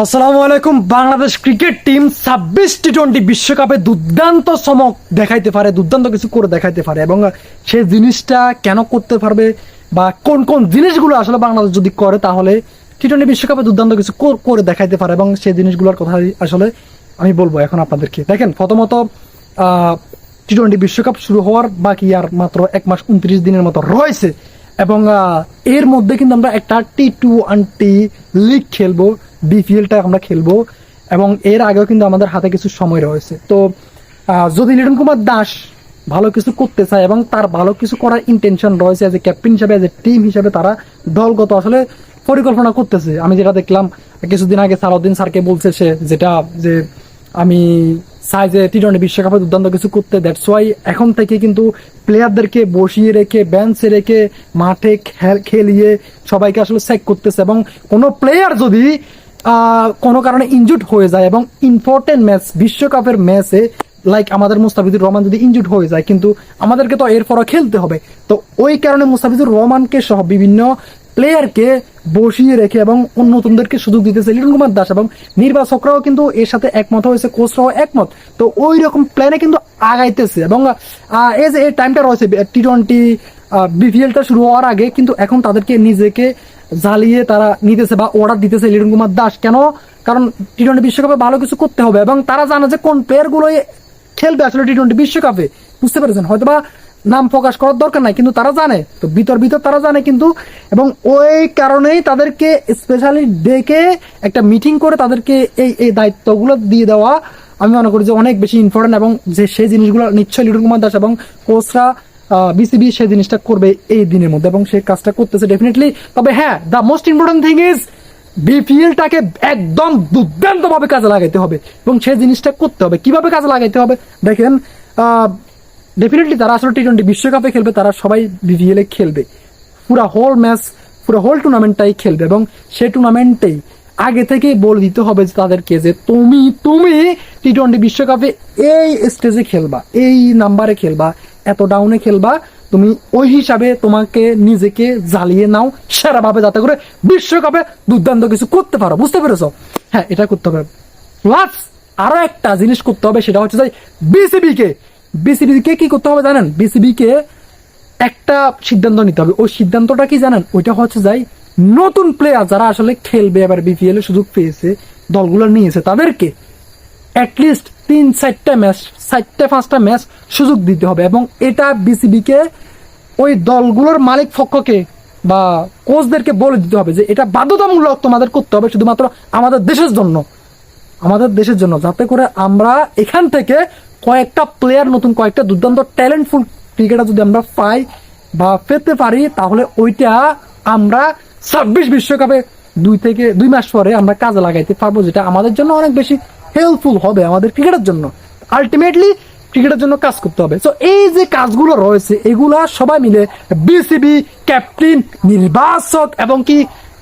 আসসালামু আলাইকুম। Bangladesh cricket team ছাব্বিশ টি টোয়েন্টি বিশ্বকাপে দুর্দান্ত চমক দেখাইতে পারে, দুর্দান্ত কিছু করে দেখাইতে পারে এবং সে জিনিসটা কেন করতে পারবে বা কোন কোন জিনিসগুলো আসলে বাংলাদেশ যদি করে তাহলে টি টোয়েন্টি বিশ্বকাপে দুর্দান্ত কিছু করে দেখাইতে পারে এবং সেই জিনিসগুলোর কথা আসলে আমি বলব এখন আপনাদেরকে। দেখেন, প্রথমত টি টোয়েন্টি বিশ্বকাপ শুরু হওয়ার বাকি আর মাত্র এক মাস উনত্রিশ দিনের মতো রয়েছে এবং এর মধ্যে কিন্তু আমরা একটা টি টু টোয়েন্টি লিগ খেলব। বিপিএলটা আমরা খেলব এবং এর আগেও কিন্তু আমাদের হাতে কিছু সময় রয়েছে। তো যদি লিটন কুমার দাস ভালো কিছু করতে চায় এবং তার ভালো কিছু করার ইন্টেনশন রয়েছে এজ এ ক্যাপ্টেন হিসাবে এজ এ টিম হিসাবে তারা দলগত আসলে পরিকল্পনা করতেছে। আমি যেটা দেখলাম, কিছুদিন আগে সালাউদ্দিন স্যারকে বলছে সে যেটা, যে আমি চাই যে টি টোয়েন্টি বিশ্বকাপে দুর্দান্ত কিছু করতে। দ্যাটস ওয়াই এখন থেকে কিন্তু প্লেয়ারদেরকে বসিয়ে রেখে বেঞ্চে রেখে, মাঠে খেলিয়ে সবাইকে আসলে চেক করতেছে এবং কোনো প্লেয়ার যদি কোনো কারণে ইনজুড হয়ে যায় এবং ইম্পর্টেন্ট ম্যাচ বিশ্বকাপের ম্যাচে লাইক আমাদের মুস্তাফিজুর রহমান যদি ইনজুড হয়ে যায়, কিন্তু আমাদেরকে তো এরপরও খেলতে হবে। তো ওই কারণে মুস্তাফিজুর রহমানকে সহ বিভিন্ন প্লেয়ারকে বসিয়ে রেখে এবং নতুনদেরকে সুযোগ দিতেছে লিটন কুমার দাস এবং নির্বাচকরাও কিন্তু এর সাথে একমত হয়েছে কোচরাও একমত। তো ওই রকম প্ল্যানে কিন্তু আগাইতেছে এবং এই যে, এই টাইমটা রয়েছে, টি টোয়েন্টি বিপিএলটা শুরু হওয়ার আগে, কিন্তু এখন তাদেরকে নিজেকে জ্বালিয়ে তারা নিতেছে বা অর্ডার দিতেছে লিটন কুমার দাস। কেন? কারণ টি টোয়েন্টি বিশ্বকাপে ভালো কিছু করতে হবে এবং তারা জানে যে কোন প্লেয়ারগুলো খেলবে আসলে টি টোয়েন্টি বিশ্বকাপে। বুঝতে পেরেছেন? হয়তোবা নাম প্রকাশ করার দরকার নাই, কিন্তু তারা জানে। তো ভিতর ভিতর তারা জানে কিন্তু। এবং ওই কারণেই তাদেরকে স্পেশালি ডেকে একটা মিটিং করে তাদেরকে এই এই দায়িত্বগুলো দিয়ে দেওয়া। আমি মনে করি যে অনেক বেশি ইম্পর্টেন্ট এবং যে সেই জিনিসগুলো নিশ্চয়ই লিটন কুমার দাস এবং কোচরা বিসিবি সেই জিনিসটা করবে এই দিনের মধ্যে এবং সেই কাজটা করতেছে ডেফিনেটলি তবে হ্যাঁ the most important thing is বিপিএলটাকে একদম দুর্দান্ত ভাবে কাজে লাগাইতে হবে এবং সেই জিনিসটা করতে হবে। কীভাবে কাজে লাগাইতে হবে? দেখেন ডেফিনেটলি তারা আসলে টি টোয়েন্টি বিশ্বকাপে খেলবে, তারা সবাই বিপিএল খেলবে। পুরা হোল ম্যাচ পুরো হোল টুর্নামেন্টটাই খেলবে এবং সেই টুর্নামেন্টেই আগে থেকেই বলে দিতে হবে যে তাদেরকে যে, তুমি তুমি টি টোয়েন্টি বিশ্বকাপে এই স্টেজে খেলবা, এই নাম্বারে খেলবা এত ডাউনে খেলবা, তুমি ওই হিসাবে তোমাকে নিজেকে জ্বালিয়ে নাও সেরাভাবে, যাতে করে বিশ্বকাপে দুর্দান্ত কিছু করতে পারো। বুঝতে পেরেছ? হ্যাঁ এটা করতে হবে। প্লাস আরও একটা জিনিস করতে হবে, সেটা হচ্ছে যে বিসিবি কে কে কি করতে হবে জানেন? বিসিবি কে একটা সিদ্ধান্ত নিতে হবে। ওই সিদ্ধান্তটা কি জানেন? ওইটা হচ্ছে যাই নতুন প্লেয়ার যারা আসলে খেলবে এবার বিপিএল এর সুযোগ পেয়েছে, দলগুলো নিয়েছে তাদেরকে অ্যাটলিস্ট তিন চারটা ম্যাচ চারটা, পাঁচটা ম্যাচ সুযোগ দিতে হবে এবং এটা বিসিবি কে ওই দলগুলোর মালিক পক্ষকে বা কোচদেরকে বলে দিতে হবে যে এটা বাধ্যতামূলক তোমাদের করতে হবে শুধুমাত্র আমাদের দেশের জন্য। আমাদের দেশের জন্য, যাতে করে আমরা এখান থেকে কয়েকটা প্লেয়ার নতুন কয়েকটা দুর্দান্ত ট্যালেন্টফুল ক্রিকেটার যদি আমরা পাই বা পেতে পারি, তাহলে ওইটা আমরা ছাব্বিশ বিশ্বকাপে দুই থেকে, দুই মাস পরে আমরা কাজে লাগাইতে পারব, যেটা আমাদের জন্য অনেক বেশি হেল্পফুল হবে আমাদের ক্রিকেটের জন্য। আলটিমেটলি ক্রিকেটের জন্য কাজ করতে হবে। সো এই যে কাজগুলো রয়েছে, এগুলা সবাই মিলে বিসিবি ক্যাপ্টেন নির্বাচক এবং কি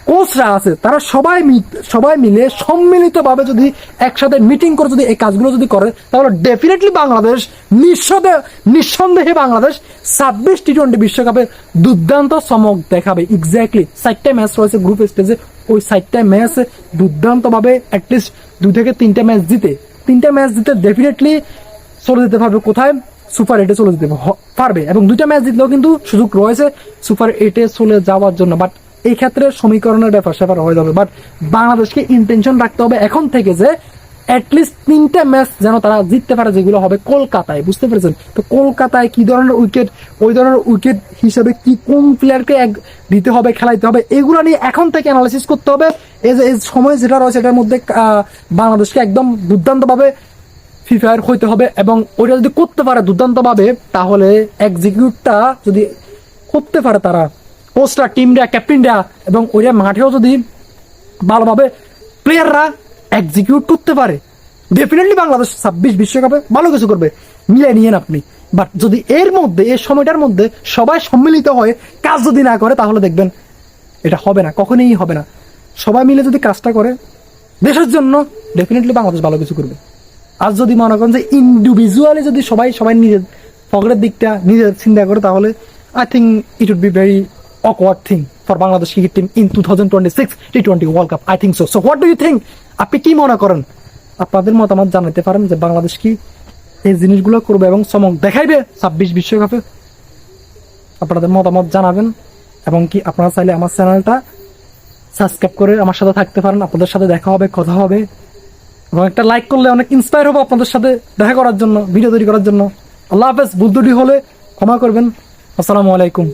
কোচরা আছে, তারা সবাই সবাই মিলে সম্মিলিতভাবে যদি একসাথে মিটিং করে যদি এই কাজগুলো যদি করে, তাহলে ডেফিনেটলি বাংলাদেশ নিঃসন্দেহে নিঃসন্দেহে বাংলাদেশ ছাব্বিশ টি টোয়েন্টি বিশ্বকাপে দুর্দান্ত চমক দেখাবে। এক্স্যাক্টলি চারটা ম্যাচ রয়েছে গ্রুপ স্টেজে ওই চারটা ম্যাচ দুর্দান্ত ভাবে অ্যাটলিস্ট দুই থেকে তিনটা ম্যাচ জিতে। তিনটা ম্যাচ জিতে ডেফিনেটলি চলে যেতে পারবে কোথায়? সুপার এইটে চলে যেতে পারবে। এবং দুইটা ম্যাচ জিতলেও কিন্তু সুযোগ রয়েছে সুপার এইটে চলে যাওয়ার জন্য। বাট এই ক্ষেত্রে সমীকরণের ব্যাপার স্যাপার হয়ে যাবে। বাট বাংলাদেশকে ইন্টেনশন রাখতে হবে এখন থেকে যে অ্যাটলিস্ট তিনটা ম্যাচ যেন তারা জিততে পারে, যেগুলো হবে কলকাতায়। বুঝতে পেরেছেন? তো কলকাতায় কি ধরনের উইকেট ওই ধরনের উইকেট হিসেবে কি কোন প্লেয়ারকে এক দিতে হবে, খেলাইতে হবে, এগুলো নিয়ে এখন থেকে অ্যানালাইসিস করতে হবে। এই যে সময় যেটা রয়েছে, এটার মধ্যে বাংলাদেশকে একদম দুর্দান্তভাবে ফিফায়ার হইতে হবে এবং ওইটা যদি করতে পারে দুর্দান্তভাবে, তাহলে এক্সিকিউটটা যদি করতে পারে তারা কোচরা টিমরা, ক্যাপ্টেনরা এবং ওইটা মাঠেও যদি ভালোভাবে প্লেয়াররা এক্সিকিউট করতে পারে ডেফিনেটলি বাংলাদেশ ছাব্বিশ বিশ্বকাপে ভালো কিছু করবে। মিলিয়ে নিয়েন আপনি। বাট যদি এর মধ্যে, এই সময়টার মধ্যে সবাই সম্মিলিত হয়ে কাজ যদি না করে, তাহলে দেখবেন এটা হবে না, কখনোই হবে না। সবাই মিলে যদি কাজটা করে, দেশের জন্য ডেফিনেটলি বাংলাদেশ ভালো কিছু করবে। আর যদি মনে করেন যে ইন্ডিভিজুয়ালি যদি সবাই সবাই নিজের পকেটের দিকটা নিজের চিন্তা করে, তাহলে I think it would be very awkward thing for Bangladesh cricket team in 2026 T20 World Cup. I think so. So what do you think? আপনি কি মনে করেন আপনাদের মতামত জানাতে পারেন যে বাংলাদেশ কি এই জিনিসগুলো করবে এবং চমক দেখাইবে ছাব্বিশ বিশ্বকাপে আপনাদের মতামত জানাবেন এবং কি আপনারা চাইলে আমার চ্যানেলটা সাবস্ক্রাইব করে আমার সাথে থাকতে পারেন আপনাদের সাথে দেখা হবে, কথা হবে এবং একটা লাইক করলে অনেক ইন্সপায়ার হব আপনাদের সাথে দেখা করার জন্য ভিডিও তৈরি করার জন্য আল্লাহ হাফেজ বুদ্ধটি হলে ক্ষমা করবেন আসসালামু আলাইকুম